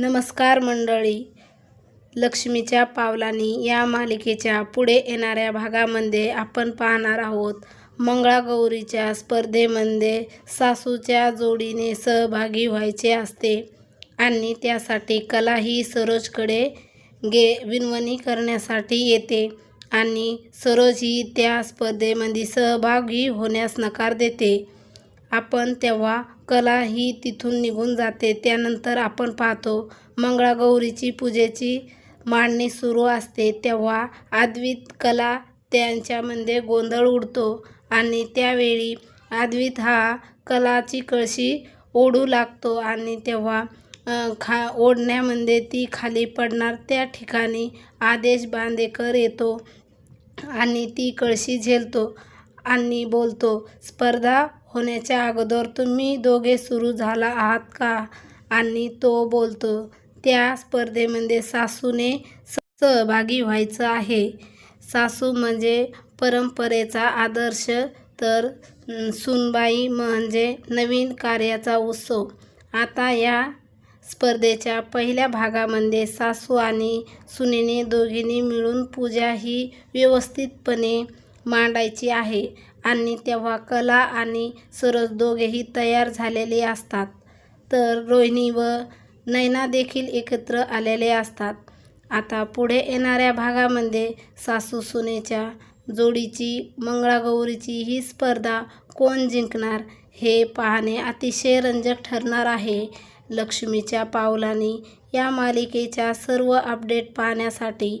नमस्कार मंडळी. लक्ष्मीच्या पावलांनी या मालिकेच्या पुढे येणाऱ्या भागामध्ये आपण पाहणार आहोत मंगळागौरीच्या स्पर्धेमध्ये सासूच्या जोडीने सहभागी व्हायचे असते आणि त्यासाठी कला ही सरोजकडे गे विनवणी करण्यासाठी येते आणि सरोज ही त्या स्पर्धेमध्ये सहभागी होण्यास नकार देते. आपण तेव्हा कला ही तिथून निघून जाते त्यानंतर आपण पाहतो मंगळागौरीची पूजेची मांडणी सुरू असते. तेव्हा आद्वित कला त्यांच्यामध्ये गोंधळ उडतो आणि त्यावेळी आद्वित हा कलाची कळशी ओढू लागतो आणि तेव्हा खा ओढण्यामध्ये ती खाली पडणार. त्या ठिकाणी आदेश बांदेकर येतो आणि ती कळशी झेलतो. आणि बोलतो स्पर्धा होण्याच्या अगोदर तुम्ही दोघे सुरू झाला आहात का? आणि तो बोलतो त्या स्पर्धेमध्ये सासूने सहभागी व्हायचं आहे. सासू म्हणजे परंपरेचा आदर्श तर सुनबाई म्हणजे नवीन कार्याचा उत्सव. आता या स्पर्धेच्या पहिल्या भागामध्ये सासू आणि सुनेने दोघींनी मिळून पूजा ही व्यवस्थितपणे मांडायची आहे आणि तेव्हा कला आणि सरस दोघेही तयार झालेले असतात. तर रोहिणी व नैना देखील एकत्र आलेले असतात. आता पुढे येणाऱ्या भागामध्ये सासू सुनेच्या जोडीची मंगळागौरीची ही स्पर्धा कोण जिंकणार हे पाहणे अतिशय रंजक ठरणार आहे. लक्ष्मीच्या पावलांनी या मालिकेच्या सर्व अपडेट पाहण्यासाठी